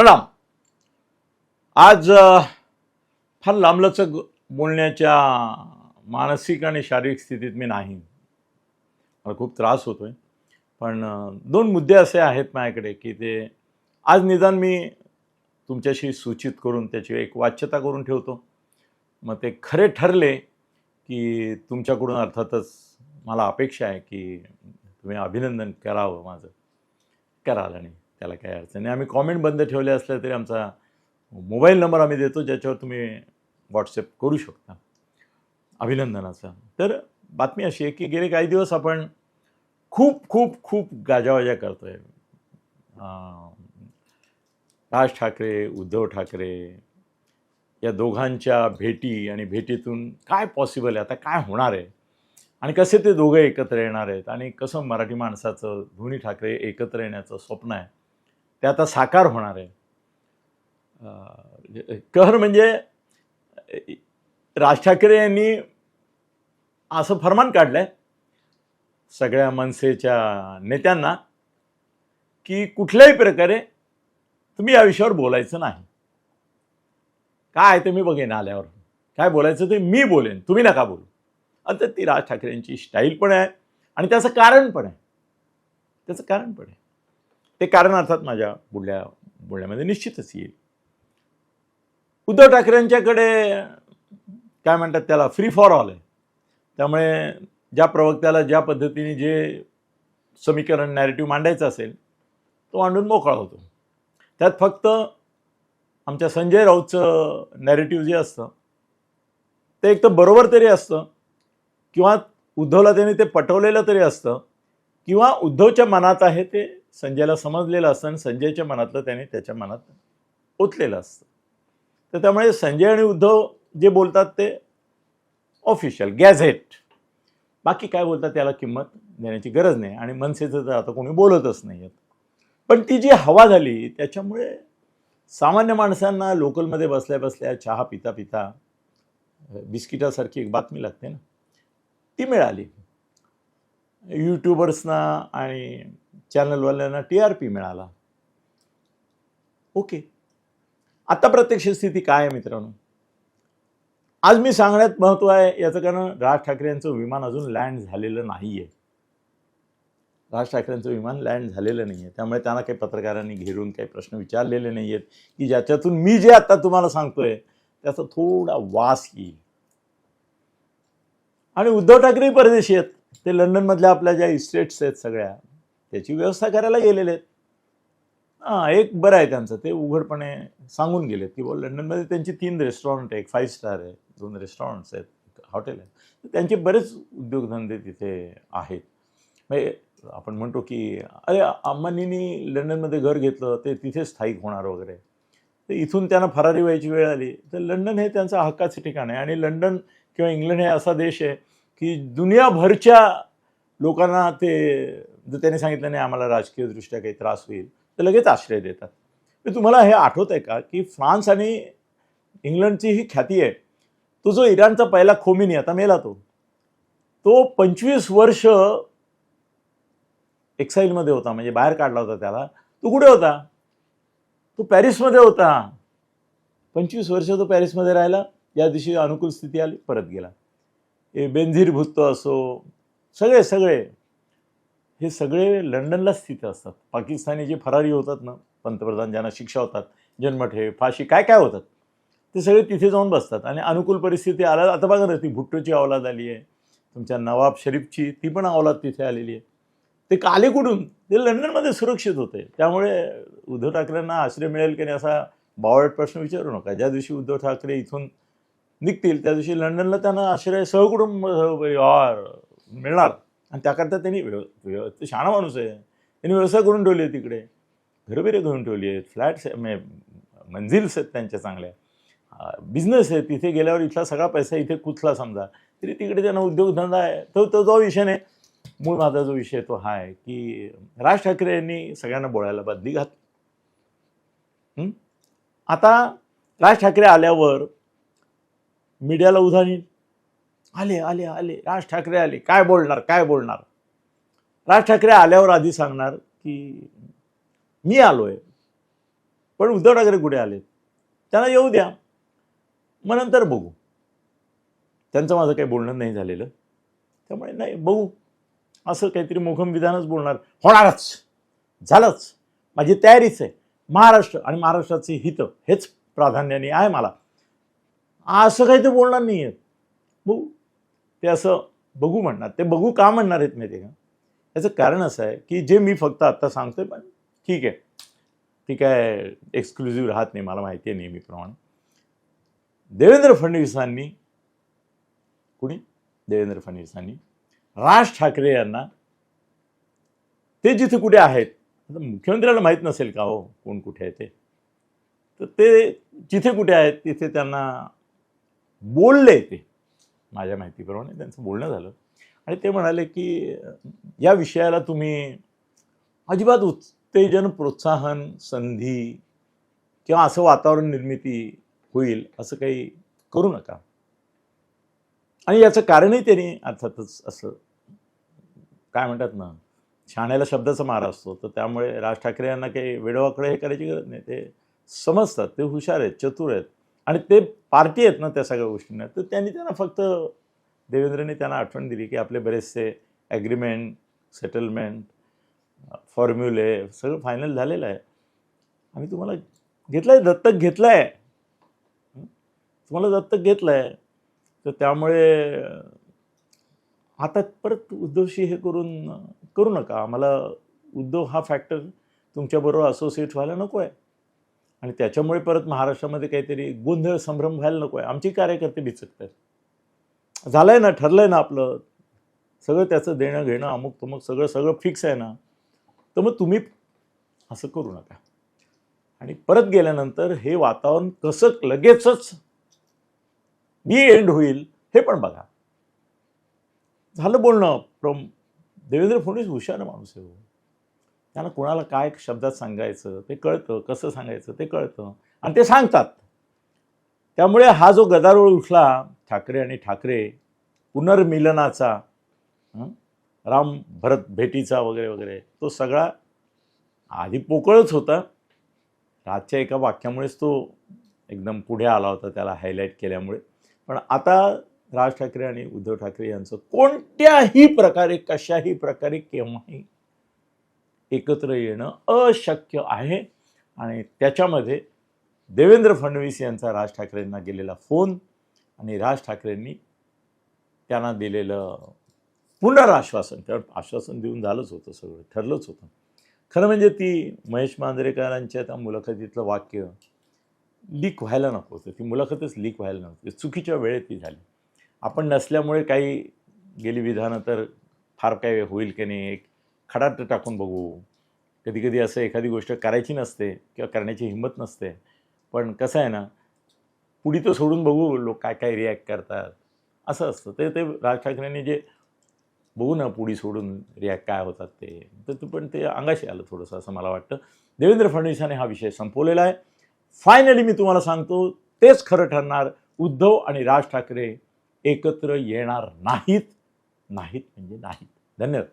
प्रणाम. आज फार लांबलचक बोलण्याच्या मानसिक आणि शारीरिक स्थितीत मी नाही. मला खूप त्रास होतोय. पण दोन मुद्दे असे आहेत माझ्याकडे की ते आज निदान मी तुमच्याशी सूचित करून त्याची एक वाच्यता करून ठेवतो. मग ते खरे ठरले की तुमच्याकडून अर्थातच मला अपेक्षा आहे की तुम्ही अभिनंदन करावं माझं. कराल आणि त्याला काही अडचण नाही. आम्ही कॉमेंट बंद ठेवले असलं तरी आमचा मोबाईल नंबर आम्ही देतो ज्याच्यावर तुम्ही व्हॉट्सअप करू शकता. अभिनंदनाचा. तर बातमी अशी आहे की गेले काही दिवस आपण खूप खूप खूप गाजावाजा करतोय. राज ठाकरे उद्धव ठाकरे या दोघांच्या भेटी आणि भेटीतून काय पॉसिबल आहे? आता काय होणार आहे? आणि कसे ते दोघं एकत्र येणार आहेत? आणि कसं मराठी माणसाचं धोनी ठाकरे एकत्र येण्याचं स्वप्न आहे? ते आता साकार होणार आहे. कर कहर म्हणजे राज ठाकरे यांनी असं फरमान काढलंय सगळ्या मनसेच्या नेत्यांना की कुठल्याही प्रकारे तुम्ही या विषयावर बोलायचं नाही. काय ते मी बघेन आल्यावर? काय बोलायचं ते मी बोलेन तुम्ही नका बोलू. आता ती राज ठाकरेंची स्टाईल पण आहे आणि त्याचं कारण पण आहे. त्याचं कारण पण आहे. ते कारण अर्थात माझ्या बुडल्या बोलण्यामध्ये निश्चितच येईल. उद्धव ठाकरेंच्याकडे काय म्हणतात त्याला फ्री फॉर ऑल आहे. त्यामुळे ज्या प्रवक्त्याला ज्या पद्धतीने जे समीकरण नॅरेटिव्ह मांडायचं असेल तो मांडून मोकळा होतो. त्यात फक्त आमच्या संजय राऊतचं नॅरेटिव्ह जे असतं ते एक तर बरोबर तरी असतं किंवा उद्धवला त्यांनी ते पटवलेलं तरी असतं किंवा उद्धवच्या मनात आहे ते संजयला समजलेलं असतं आणि संजयच्या मनातलं त्याने त्याच्या मनात ओतलेलं असतं. तर त्यामुळे संजय आणि उद्धव जे बोलतात ते ऑफिशियल गॅझेट बाकी काय बोलतात त्याला किंमत देण्याची गरज नाही आणि मनसेचं तर आता कोणी बोलतच नाही आहेत पण ती जी हवा झाली त्याच्यामुळे सामान्य माणसांना लोकलमध्ये बसल्या बसल्या चहा पिता पिता बिस्किटासारखी एक बातमी लागते ना ती मिळाली. यूट्यूबर्सना आणि चॅनलवाल्यांना टी आर पी मिळाला. ओके. आता प्रत्यक्ष स्थिती काय आहे मित्रांनो? आज मी सांगण्यात महत्त्व आहे याचं कारण राज ठाकरे यांचं विमान अजून लँड झालेलं नाही आहे राज ठाकरेंचं विमान लँड झालेलं नाही आहे त्यामुळे त्यांना काही पत्रकारांनी घेरून काही प्रश्न विचारलेले नाही आहेत की ज्याच्यातून मी जे आता तुम्हाला सांगतोय त्याचा थोडा वास येईल. आणि उद्धव ठाकरेही परदेशी आहेत. ते लंडनमधल्या आपल्या ज्या इस्टेट्स आहेत सगळ्या त्याची व्यवस्था करायला गेलेले आहेत. हां एक बरं आहे त्यांचं. ते उघडपणे सांगून गेलेत की बुवा लंडनमध्ये त्यांची तीन रेस्टॉरंट आहे एक फाईव्ह स्टार आहे दोन रेस्टॉरंट्स आहेत हॉटेल आहे. तर त्यांचे बरेच उद्योगधंदे तिथे आहेत. म्हणजे आपण म्हणतो की अरे अंबानींनी लंडनमध्ये घर घेतलं ते तिथे स्थायिक होणार वगैरे. तर इथून त्यांना फरारी व्हायची वेळ आली. तर लंडन हे त्यांचं हक्काचं ठिकाण आहे. आणि लंडन किंवा इंग्लंड हे असा देश आहे की दुनियाभरच्या लोकांना ते जर त्याने सांगितलं नाही आम्हाला राजकीयदृष्ट्या काही त्रास होईल तर लगेच आश्रय देतात. तुम्हाला हे आठवत आहे का की फ्रान्स आणि इंग्लंडची ही ख्याती आहे. तो जो इराणचा पहिला खोमिनी आता मेला तो. तो पंचवीस वर्ष एक्साईलमध्ये होता म्हणजे बाहेर काढला होता त्याला. तो कुठे होता? तो पॅरिसमध्ये होता. पंचवीस वर्ष तो पॅरिसमध्ये राहिला. या दिवशी अनुकूल स्थिती आली परत गेला. ए बेंझीर भुत्तो असो सगळे सगळे. हे सगळे लंडनला स्थित असतात. पाकिस्तानी जे फरारी होतात ना पंतप्रधान ज्यांना शिक्षा होतात जन्मठे फाशी काय काय होतात? ते सगळे तिथे जाऊन बसतात. आणि अनुकूल परिस्थिती आला आता बघा ना ती भुट्टोची अवलाद आली आहे. तुमच्या नवाब शरीफची ती पण अवलाद तिथे आलेली आहे. ते काले कुठून? ते लंडनमध्ये सुरक्षित होते. त्यामुळे उद्धव ठाकरेंना आश्रय मिळेल की नाही असा बावळट प्रश्न विचारू नका. ज्या दिवशी उद्धव ठाकरे इथून निघतील त्या दिवशी लंडनला त्यांना आश्रय सहकुटुंब मिळणार. आणि त्याकरता त्यांनी व्यव व्यव शहाणा माणूस आहे. त्यांनी व्यवसाय करून ठेवली आहे तिकडे. घरबिरे करून घेऊन ठेवली आहेत. फ्लॅट्स म्हणजे मंजिल्स आहेत त्यांच्या चांगल्या. बिझनेस आहे. तिथे गेल्यावर इथला सगळा पैसा इथे कुचला समजा? तरी तिकडे त्यांना उद्योगधंदा आहे. तो तो जो विषय नाही. मूळ माझा जो विषय तो हा आहे की राज ठाकरे यांनी सगळ्यांना बोलायला बदली घातली. आता राज ठाकरे आल्यावर मीडियाला उधाण येईल आले आले आले. राज ठाकरे आले. काय बोलणार काय बोलणार? राज ठाकरे आल्यावर आधी सांगणार की मी आलो आहे पण उद्धव ठाकरे कुठे आले? त्यांना येऊ द्या. मग नंतर बघू. त्यांचं माझं काही बोलणं नाही झालेलं. त्यामुळे नाही बघू. असं काहीतरी मोखम विधानच बोलणार. होणारच. झालंच. माझी तयारीच आहे. महाराष्ट्र आणि महाराष्ट्राचे हित हेच प्राधान्याने आहे मला. असं काही ते बोलणार नाही आहेत बघू. ते असं बघू म्हणणार. ते बघू का म्हणणार आहेत माहिती आहे का? याचं कारण असं आहे की जे मी फक्त आत्ता सांगतोय पण ठीक आहे. ती काय एक्सक्लुझिव्ह राहत नाही मला माहिती आहे नेहमीप्रमाणे. देवेंद्र फडणवीसांनी कुणी? देवेंद्र फडणवीसांनी. राज ठाकरे यांना ते जिथे कुठे आहेत आता मुख्यमंत्र्याला माहीत नसेल का हो कोण कुठे आहे ते? तर ते जिथे कुठे आहेत तिथे त्यांना बोलले ते. माझ्या माहितीप्रमाणे त्यांचं बोलणं झालं. आणि ते म्हणाले की या विषयाला तुम्ही अजिबात उत्तेजन प्रोत्साहन संधी किंवा असं वातावरण निर्मिती होईल असं काही करू नका. आणि याचं कारणही त्यांनी अर्थातच असं काय म्हणतात ना शाण्याला शब्दाचा मार असतो. तर त्यामुळे राज ठाकरे यांना काही वेडवाकडे हे करायची गरज नाही. ते समजतात ते हुशार आहेत चतुर आहेत. आणि ते पार्टी आहेत ना त्या सगळ्या गोष्टींना तर त्यांनी त्यांना फक्त देवेंद्रने त्यांना आठवण दिली की आपले बरेचसे ॲग्रीमेंट सेटलमेंट फॉर्म्युले सगळं फायनल झालेलं आहे. आम्ही तुम्हाला घेतलं आहे दत्तक घेतलं आहे तुम्हाला दत्तक घेतलं आहे तर त्यामुळे आता परत उद्धवशी हे करून करू नका. आम्हाला उद्धव हा फॅक्टर तुमच्याबरोबर असोसिएट व्हायला नको आहे आणि त्याच्यामुळे परत महाराष्ट्रामध्ये काहीतरी गोंधळ संभ्रम व्हायला नको आहे. आमची कार्यकर्ते बिचकत आहेत. झालं आहे ना ठरलं आहे ना आपलं. सगळं त्याचं देणं घेणं अमुक तमुक सगळं सगळं फिक्स आहे ना. तर मग तुम्ही असं करू नका. आणि परत गेल्यानंतर हे वातावरण कसं लगेचच बी एंड होईल हे पण बघा. झालं बोलणं. प्रम देवेंद्र फडणवीस हुशार माणूस आहे हो. त्याला त्यांना कोणाला काय शब्दात सांगायचं ते कळतं कसं सांगायचं ते कळतं. आणि ते सांगतात. त्यामुळे हा जो गदारोळ उठला ठाकरे आणि ठाकरे पुनर्मिलनाचा राम भरत भेटीचा वगैरे वगैरे तो सगळा आधी पोकळच होता. राजच्या एका वाक्यामुळेच तो एकदम पुढे आला होता त्याला हायलाईट केल्यामुळे. पण आता राज ठाकरे आणि उद्धव ठाकरे यांचं कोणत्याही प्रकारे कशाही प्रकारे केव्हाही एकत्र येणं अशक्य आहे. आणि त्याच्यामध्ये देवेंद्र फडणवीस यांचा राज ठाकरेंना गेलेला फोन आणि राज ठाकरेंनी त्यांना दिलेलं पुनराश्वासन कारण आश्वासन देऊन झालंच होतं सगळं ठरलंच होतं. खरं म्हणजे ती महेश मांजरेकरांच्या त्या मुलाखतीतलं वाक्य लीक व्हायला नको होतं. ती मुलाखतच लीक व्हायला नव्हती चुकीच्या वेळेत ती झाली. आपण नसल्यामुळे काही गेली विधानं तर फार काय होईल की नाही एक खडाट टाकून बघू. कधी कधी असं एखादी गोष्ट करायची नसते किंवा करण्याची हिंमत नसते. पण कसं आहे ना पुढी तो सोडून बघू लोक काय काय रिॲक्ट करतात. असं असतं. ते ते राज ठाकरेंनी जे बघू ना पुढी सोडून रिॲक्ट काय होतात ते तर ते पण ते अंगाशी आलं थोडंसं असं मला वाटतं. देवेंद्र फडणवीसाने हा विषय संपवलेला आहे. फायनली मी तुम्हाला सांगतो तेच खरं ठरणार. उद्धव आणि राज ठाकरे एकत्र येणार नाहीत. नाहीत म्हणजे नाहीत. धन्यवाद.